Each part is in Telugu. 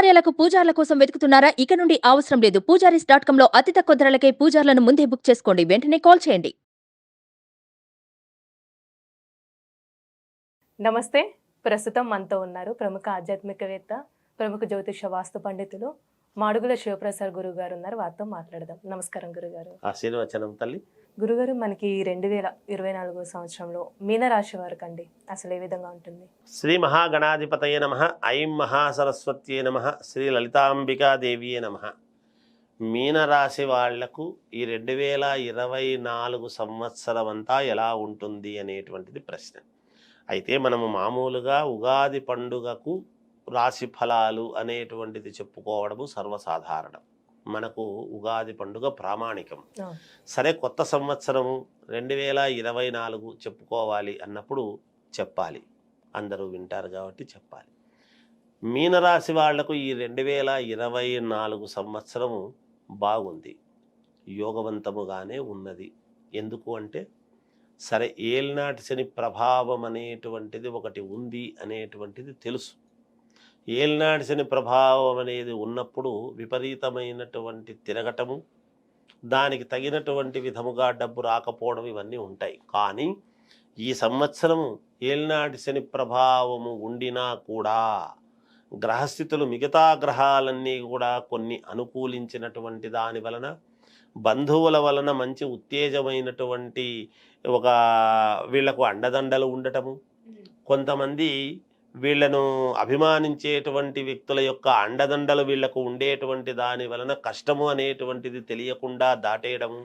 శుభకార్యాలకు పూజార్ల కోసం వెతుకుతున్నారా? ఇక నుండి అవసరం లేదు. పూజారీస్ డాట్ కామ్లో అతి తక్కువ ధరలకే పూజార్లను ముందే బుక్ చేసుకోండి. వెంటనే కాల్ చేయండి. నమస్తే. ప్రస్తుతం మనతో ఉన్నారు ప్రముఖ ఆధ్యాత్మికవేత్త ప్రముఖ జ్యోతిష వాస్తు పండితులు మాడుగుల శివప్రసాద్ గురువు గారు ఉన్నారు. వారితో మాట్లాడదాం. నమస్కారం గురుగారు. ఆశీర్వచనం తల్లి. గురుగారు మనకి రెండు వేల ఇరవై నాలుగో సంవత్సరంలో మీనరాశి వారికి అండి అసలు ఏ విధంగా ఉంటుంది? శ్రీ మహాగణాధిపతయ నమ ఐం మహాసరస్వత్యే నమ శ్రీ లలితాంబికాదేవియే నమ. మీనరాశి వాళ్ళకు ఈ రెండు వేల ఇరవై నాలుగు సంవత్సరం అంతా ఎలా ఉంటుంది అనేటువంటిది ప్రశ్న. అయితే మనము మామూలుగా ఉగాది పండుగకు రాశి ఫలాలు అనేటువంటిది చెప్పుకోవడము సర్వసాధారణం. మనకు ఉగాది పండుగ ప్రామాణికం. సరే కొత్త సంవత్సరము రెండు వేల ఇరవై నాలుగు చెప్పుకోవాలి అన్నప్పుడు చెప్పాలి. అందరూ వింటారు కాబట్టి చెప్పాలి. మీనరాశి వాళ్ళకు ఈ రెండు వేల ఇరవై నాలుగు సంవత్సరము బాగుంది. యోగవంతముగానే ఉన్నది. ఎందుకు అంటే సరే ఏలినాటి శని ప్రభావం అనేటువంటిది ఒకటి ఉంది అనేటువంటిది తెలుసు. ఏలినాటి శని ప్రభావం అనేది ఉన్నప్పుడు విపరీతమైనటువంటి తిరగటము దానికి తగినటువంటి విధముగా డబ్బు రాకపోవడం ఇవన్నీ ఉంటాయి. కానీ ఈ సంవత్సరము ఏలినాటి శని ప్రభావము ఉండినా కూడా గ్రహస్థితులు మిగతా గ్రహాలన్నీ కూడా కొన్ని అనుకూలించినటువంటి దాని వలన బంధువుల వలన మంచి ఉత్తేజమైనటువంటి ఒక వీళ్ళకు అండదండలు ఉండటము. కొంతమంది వీళ్ళను అభిమానించేటువంటి వ్యక్తుల యొక్క అండదండలు వీళ్ళకు ఉండేటువంటి దాని వలన కష్టము అనేటువంటిది తెలియకుండా దాటేయడము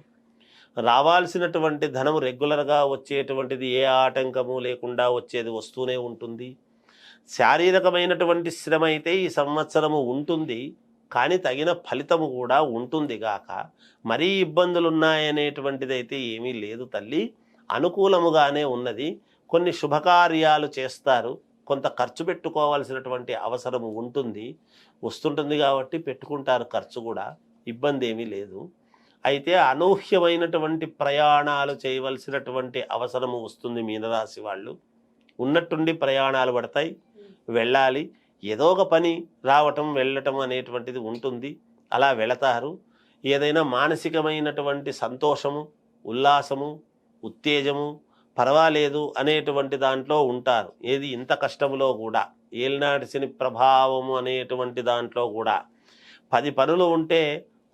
రావాల్సినటువంటి ధనము రెగ్యులర్గా వచ్చేటువంటిది ఏ ఆటంకము లేకుండా వచ్చేది వస్తూనే ఉంటుంది. శారీరకమైనటువంటి శ్రమ అయితే ఈ సంవత్సరము ఉంటుంది కానీ తగిన ఫలితము కూడా ఉంటుంది గాక మరీ ఇబ్బందులు ఉన్నాయనేటువంటిది అయితే ఏమీ లేదు తల్లి. అనుకూలముగానే ఉన్నది. కొన్ని శుభకార్యాలు చేస్తారు. కొంత ఖర్చు పెట్టుకోవాల్సినటువంటి అవసరము ఉంటుంది. వస్తుంటుంది కాబట్టి పెట్టుకుంటారు ఖర్చు కూడా. ఇబ్బంది ఏమీ లేదు. అయితే అనూహ్యమైనటువంటి ప్రయాణాలు చేయవలసినటువంటి అవసరము వస్తుంది మీనరాశి వాళ్ళు. ఉన్నట్టుండి ప్రయాణాలు పడతాయి. వెళ్ళాలి. ఏదో ఒక పని రావటం వెళ్ళటం అనేటువంటిది ఉంటుంది. అలా వెళతారు. ఏదైనా మానసికమైనటువంటి సంతోషము ఉల్లాసము ఉత్తేజము పర్వాలేదు అనేటువంటి దాంట్లో ఉంటారు. ఏది ఇంత కష్టములో కూడా ఏలినాటి శని ప్రభావము అనేటువంటి దాంట్లో కూడా. పది పనులు ఉంటే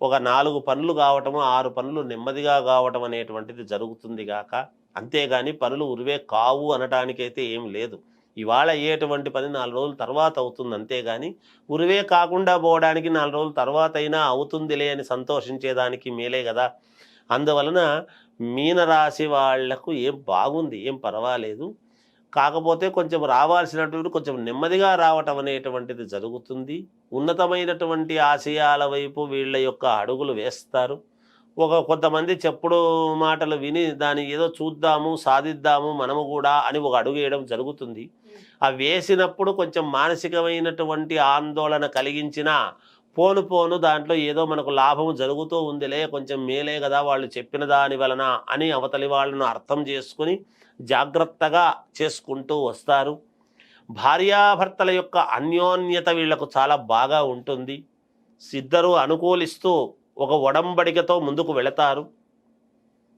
ఒక నాలుగు పనులు కావటము ఆరు పనులు నెమ్మదిగా కావటం అనేటువంటిది జరుగుతుంది గాక అంతేగాని పనులు ఉరివే కావు అనటానికైతే ఏం లేదు. ఇవాళ అయ్యేటువంటి పని నాలుగు రోజుల తర్వాత అవుతుంది అంతేగాని ఉరివే కాకుండా పోవడానికి నాలుగు రోజుల తర్వాత అయినా అవుతుందిలే అని సంతోషించేదానికి మేలే కదా. అందువలన మీనరాశి వాళ్ళకు ఏం బాగుంది ఏం పర్వాలేదు. కాకపోతే కొంచెం రావాల్సినటువంటి కొంచెం నెమ్మదిగా రావటం అనేటువంటిది జరుగుతుంది. ఉన్నతమైనటువంటి ఆశయాల వైపు వీళ్ళ యొక్క అడుగులు వేస్తారు. ఒక కొంతమంది చెప్పుడు మాటలు విని దాన్ని ఏదో చూద్దాము సాధిద్దాము మనము కూడా అని ఒక అడుగు వేయడం జరుగుతుంది. ఆ వేసినప్పుడు కొంచెం మానసికమైనటువంటి ఆందోళన కలిగించిన పోను పోను దాంట్లో ఏదో మనకు లాభం జరుగుతూ ఉందిలే కొంచెం మేలే కదా వాళ్ళు చెప్పిన దాని వలన అని అవతలి వాళ్ళను అర్థం చేసుకుని జాగ్రత్తగా చేసుకుంటూ వస్తారు. భార్యాభర్తల యొక్క అన్యోన్యత వీళ్ళకు చాలా బాగా ఉంటుంది. ఇద్దరు అనుకూలిస్తూ ఒక ఒడంబడికతో ముందుకు వెళతారు.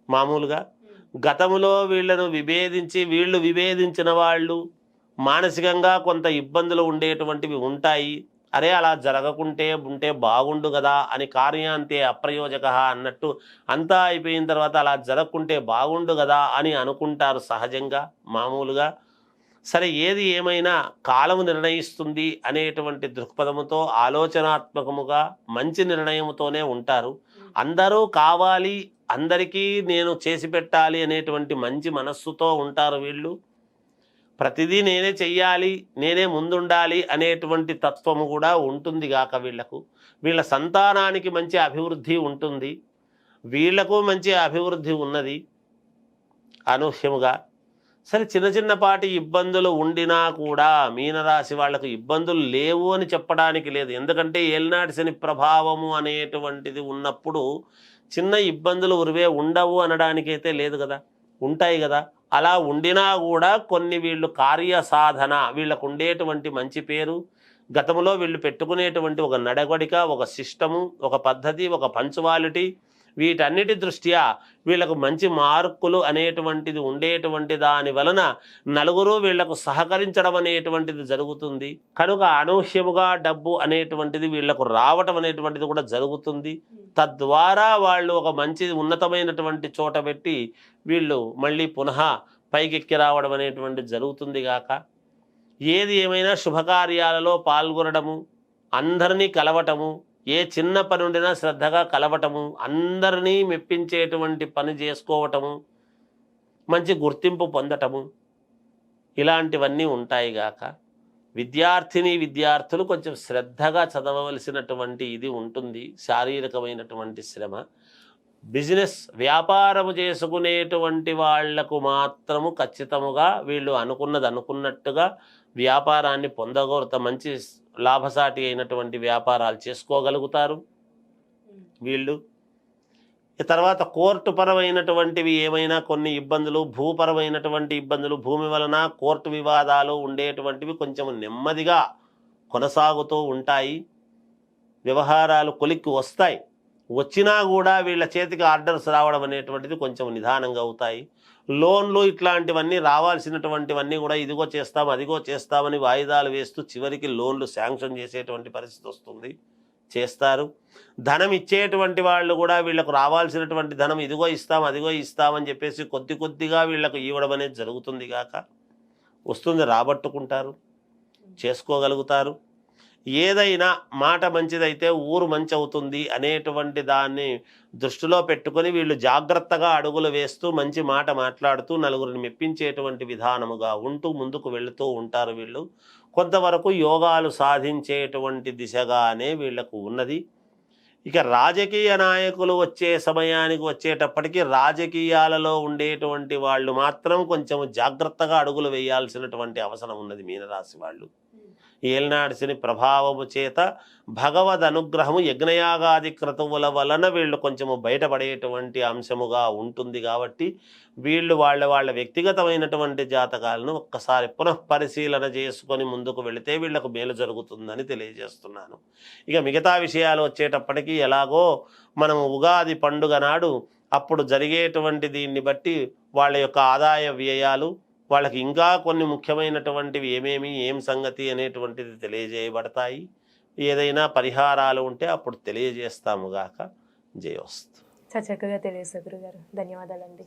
మామూలుగా గతములో వీళ్ళను విభేదించి వీళ్ళు విభేదించిన వాళ్ళు మానసికంగా కొంత ఇబ్బందులు ఉండేటువంటివి ఉంటాయి. అరే అలా జరగకుంటే ఉంటే బాగుండు కదా అని కార్యాంతే అప్రయోజక అన్నట్టు అంతా అయిపోయిన తర్వాత అలా జరగకుంటే బాగుండు కదా అని అనుకుంటారు సహజంగా మామూలుగా. సరే ఏది ఏమైనా కాలము నిర్ణయిస్తుంది అనేటువంటి దృక్పథముతో ఆలోచనాత్మకముగా మంచి నిర్ణయముతోనే ఉంటారు. అందరూ కావాలి అందరికీ నేను చేసి పెట్టాలి అనేటువంటి మంచి మనస్సుతో ఉంటారు వీళ్ళు. ప్రతిదీ నేనే చెయ్యాలి నేనే ముందుండాలి అనేటువంటి తత్వము కూడా ఉంటుంది గాక వీళ్ళకు వీళ్ళ సంతానానికి మంచి అభివృద్ధి ఉంటుంది. వీళ్ళకు మంచి అభివృద్ధి ఉన్నది. అనూహ్యముగా. సరే చిన్న చిన్నపాటి ఇబ్బందులు ఉండినా కూడా మీనరాశి వాళ్ళకు ఇబ్బందులు లేవు అని చెప్పడానికి లేదు. ఎందుకంటే ఏలినాటి శని ప్రభావము అనేటువంటిది ఉన్నప్పుడు చిన్న ఇబ్బందులు ఉరివే ఉండవు అనడానికైతే లేదు కదా. ఉంటాయి కదా. అలా ఉండినా కూడా కొన్ని వీళ్ళు కార్య సాధన వీళ్ళకు ఉండేటువంటి మంచి పేరు గతంలో వీళ్ళు పెట్టుకునేటువంటి ఒక నడవడిక ఒక సిస్టము ఒక పద్ధతి ఒక పంచువాలిటీ వీటన్నిటి దృష్ట్యా వీళ్ళకు మంచి మార్కులు అనేటువంటిది ఉండేటువంటి దాని వలన నలుగురు వీళ్ళకు సహకరించడం అనేటువంటిది జరుగుతుంది. కనుక అనూహ్యముగా డబ్బు అనేటువంటిది వీళ్ళకు రావటం అనేటువంటిది కూడా జరుగుతుంది. తద్వారా వాళ్ళు ఒక మంచి ఉన్నతమైనటువంటి చోట పెట్టి వీళ్ళు మళ్ళీ పునః పైకెక్కి రావడం అనేటువంటిది జరుగుతుంది గాక. ఏది ఏమైనా శుభకార్యాలలో పాల్గొనడము అందరినీ కలవటము ఏ చిన్న పని ఉండినా శ్రద్ధగా కలవటము అందరినీ మెప్పించేటువంటి పని చేసుకోవటము మంచి గుర్తింపు పొందటము ఇలాంటివన్నీ ఉంటాయి గాక. విద్యార్థిని విద్యార్థులు కొంచెం శ్రద్ధగా చదవవలసినటువంటి ఇది ఉంటుంది శారీరకమైనటువంటి శ్రమ. బిజినెస్ వ్యాపారము చేసుకునేటువంటి వాళ్ళకు మాత్రము ఖచ్చితముగా వీళ్ళు అనుకున్నది అనుకున్నట్టుగా వ్యాపారాన్ని పొందగోరత మంచి లాభసాటి అయినటువంటి వ్యాపారాలు చేసుకోగలుగుతారు. వీళ్ళు తర్వాత కోర్టు పరమైనటువంటివి ఏమైనా కొన్ని ఇబ్బందులు భూపరమైనటువంటి ఇబ్బందులు భూమి వలన కోర్టు వివాదాలు ఉండేటువంటివి కొంచెం నెమ్మదిగా కొనసాగుతూ ఉంటాయి. వ్యవహారాలు కొలిక్కి వస్తాయి. వచ్చినా కూడా వీళ్ళ చేతికి ఆర్డర్స్ రావడం అనేటువంటిది కొంచెం నిదానంగా అవుతాయి. లోన్లు ఇట్లాంటివన్నీ రావాల్సినటువంటివన్నీ కూడా ఇదిగో చేస్తాం అదిగో చేస్తామని వాయిదాలు వేస్తూ చివరికి లోన్లు శాంక్షన్ చేసేటువంటి పరిస్థితి వస్తుంది. చేస్తారు. ధనం ఇచ్చేటువంటి వాళ్ళు కూడా వీళ్ళకు రావాల్సినటువంటి ధనం ఇదిగో ఇస్తాం అదిగో ఇస్తామని చెప్పేసి కొద్ది కొద్దిగా వీళ్ళకు ఇవ్వడం అనేది జరుగుతుంది కాక వస్తుంది రాబట్టుకుంటారు చేసుకోగలుగుతారు. ఏదైనా మాట మంచిదైతే ఊరు మంచి అవుతుంది అనేటువంటి దాన్ని దృష్టిలో పెట్టుకొని వీళ్ళు జాగ్రత్తగా అడుగులు వేస్తూ మంచి మాట మాట్లాడుతూ నలుగురిని మెప్పించేటువంటి విధానముగా ఉంటూ ముందుకు వెళుతూ ఉంటారు వీళ్ళు. కొంతవరకు యోగాలు సాధించేటువంటి దిశగానే వీళ్ళకు ఉన్నది. ఇక రాజకీయ నాయకులు వచ్చే సమయానికి వచ్చేటప్పటికి రాజకీయాలలో ఉండేటువంటి వాళ్ళు మాత్రం కొంచెం జాగ్రత్తగా అడుగులు వేయాల్సినటువంటి అవసరం ఉన్నది మీనరాశి వాళ్ళు. ఏలినాడు శని ప్రభావము చేత భగవద్ అనుగ్రహము యజ్ఞయాగాది క్రతువుల వలన వీళ్ళు కొంచెము బయటపడేటువంటి అంశముగా ఉంటుంది కాబట్టి వీళ్ళు వాళ్ళ వాళ్ళ వ్యక్తిగతమైనటువంటి జాతకాలను ఒక్కసారి పునః పరిశీలన చేసుకొని ముందుకు వెళితే వీళ్ళకు మేలు జరుగుతుందని తెలియజేస్తున్నాను. ఇక మిగతా విషయాలు వచ్చేటప్పటికి ఎలాగో మనం ఉగాది పండుగ నాడు అప్పుడు జరిగేటువంటి దీన్ని బట్టి వాళ్ళ యొక్క ఆదాయ వ్యయాలు వాళ్ళకి ఇంకా కొన్ని ముఖ్యమైనటువంటివి ఏమేమి ఏం సంగతి అనేటువంటిది తెలియజేయబడతాయి. ఏదైనా పరిహారాలు ఉంటే అప్పుడు తెలియజేస్తాముగాక జయోస్తు. చక్కగా తెలియజేశారు గురుగారు. ధన్యవాదాలండి.